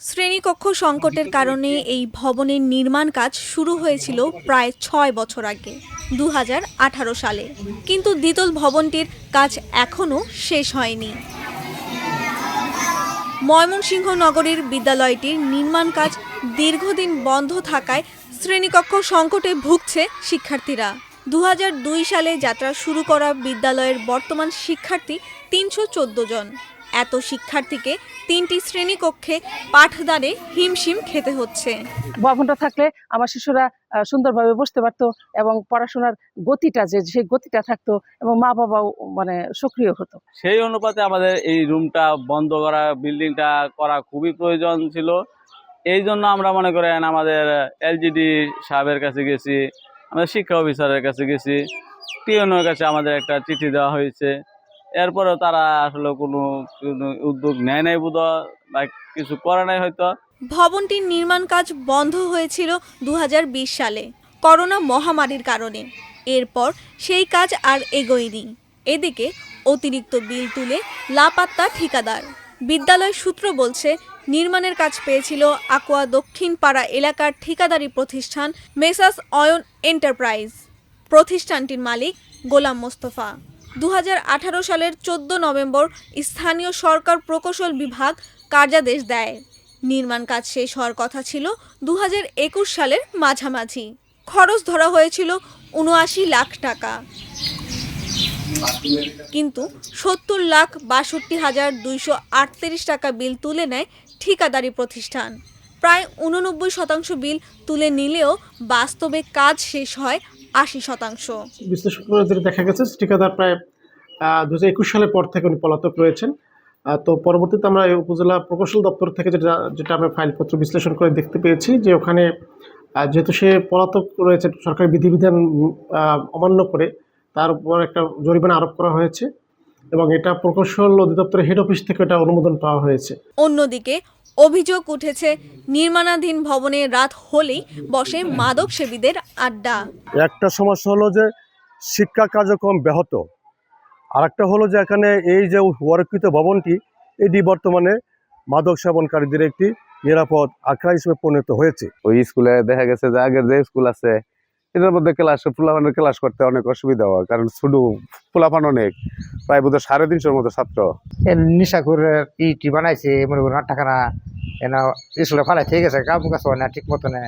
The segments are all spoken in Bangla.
শ্রেণীকক্ষ সংকটের কারণে এই ভবনের নির্মাণ কাজ শুরু হয়েছিল প্রায় ছয় বছর আগে দু হাজার আঠারো সালে। কিন্তু দ্বিতল ভবনটির কাজ এখনও শেষ হয়নি। ময়মনসিংহ নগরীর বিদ্যালয়টির নির্মাণ কাজ দীর্ঘদিন বন্ধ থাকায় শ্রেণীকক্ষ সংকটে ভুগছে শিক্ষার্থীরা। দু হাজার দুই সালে যাত্রা শুরু করা বিদ্যালয়ের বর্তমান শিক্ষার্থী তিনশো চোদ্দ জন। এত শিক্ষার্থীকে তিনটি শ্রেণীকক্ষে পাঠদানে হিমশিম খেতে হচ্ছে। ভবনটা থাকলে আমার শিশুরা আহ, সুন্দরভাবে বসতে পারতো এবং পড়াশোনার গতিটা যে সেই গতিটা থাকতো এবং মা বাবাও মানে সক্রিয় হতো। সেই অনুপাতে আমাদের এই রুমটা বন্ধ করা বিল্ডিংটা করা খুবই প্রয়োজন ছিল। এই জন্য আমরা মনে করেন আমাদের এলজিডি সাহেবের কাছে গেছি আমাদের শিক্ষা অফিসারের কাছে গেছি টিএনওর কাছে আমাদের একটা চিঠি দেওয়া হয়েছে। এরপরেও তারা আসলে কোনো উদ্যোগ নেয় নাই বোধ বা কিছু করে নাই হয়তো। ভবনটির নির্মাণ কাজ বন্ধ হয়েছিল দু সালে, করোনা মহামারীর কারণে। এরপর সেই কাজ আর এগোয়নি। এদিকে অতিরিক্ত বিল তুলে লাপাত্তা ঠিকাদার। বিদ্যালয় সূত্র বলছে, নির্মাণের কাজ পেয়েছিল আকোয়া দক্ষিণ পাড়া এলাকার ঠিকাদারি প্রতিষ্ঠান মেসাস অয়ন এন্টারপ্রাইজ। প্রতিষ্ঠানটির মালিক গোলাম মোস্তফা। দু হাজার আঠারো সালের চোদ্দ নভেম্বর স্থানীয় সরকার প্রকৌশল বিভাগ কার্যাদেশ দেয়। নির্মাণ কাজ শেষ হওয়ার কথা ছিল দু হাজার একুশ সালের মাঝামাঝি। খরচ ধরা হয়েছিল উনআশি লাখ টাকা। কিন্তু সত্তর লাখ বাষট্টি হাজার দুইশো আটত্রিশ টাকা বিল তুলে নেয় ঠিকাদারি প্রতিষ্ঠান। প্রায় উননব্বই শতাংশ বিল তুলে নিলেও বাস্তবে কাজ শেষ হয় আশি শতাংশ। বিশ্লেষণ করে যেটা দেখা গেছে ঠিকাদার প্রায় দু হাজার একুশ সালের পর থেকে উনি পলাতক রয়েছেন। তো পরবর্তীতে আমরা উপজেলা প্রকৌশল দপ্তর থেকে যেটা যেটা আমরা ফাইলপত্র বিশ্লেষণ করে দেখতে পেয়েছি যে ওখানে যেহেতু সে পলাতক রয়েছে, সরকারি বিধিবিধান অমান্য করে তার উপর একটা জরিমানা আরোপ করা হয়েছে। এবং এটা প্রকৌশল অধিদপ্তরের হেড অফিস থেকে এটা অনুমোদন পাওয়া হয়েছে। অন্যদিকে অভিযোগ উঠেছে নির্মাণাধীন ভবনে রাত হলেই বসে মাদক সেবীদের আড্ডা। একটা সমস্যা হলো যে শিক্ষা কার্যক্রম ব্যাহত। আর একটা হলো যে এখানে এই যে ওয়ারকৃত ভবনটি এটি বর্তমানে মাদক সেবনকারীদের একটি নিরাপদ আখড়া হিসেবে পরিণত হয়েছে। ওই স্কুলে দেখা গেছে যে আগের যে স্কুল আছে এটার মধ্যে ক্লাস ফুলাফানের ক্লাস করতে অনেক অসুবিধা হয় কারণ শুধু ফুলাফান অনেক প্রায় বোধহয় সাড়ে তিনশোর মতো ছাত্র। নিশা করে ইটি বানাইছে মনে করুন আট টাকা না এনা স্কুলে ফালাই ঠিক আছে কাম কাজ হয় না ঠিক মতো না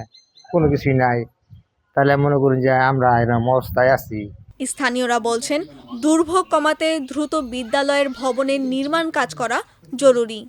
কোনো কিছুই নাই। তাহলে মনে করুন যে আমরা এরকম অবস্থায় আছি। স্থানীয়রা বলছেন দুর্ভোগ কমাতে দ্রুত বিদ্যালয়ের ভবনের নির্মাণ কাজ করা জরুরি।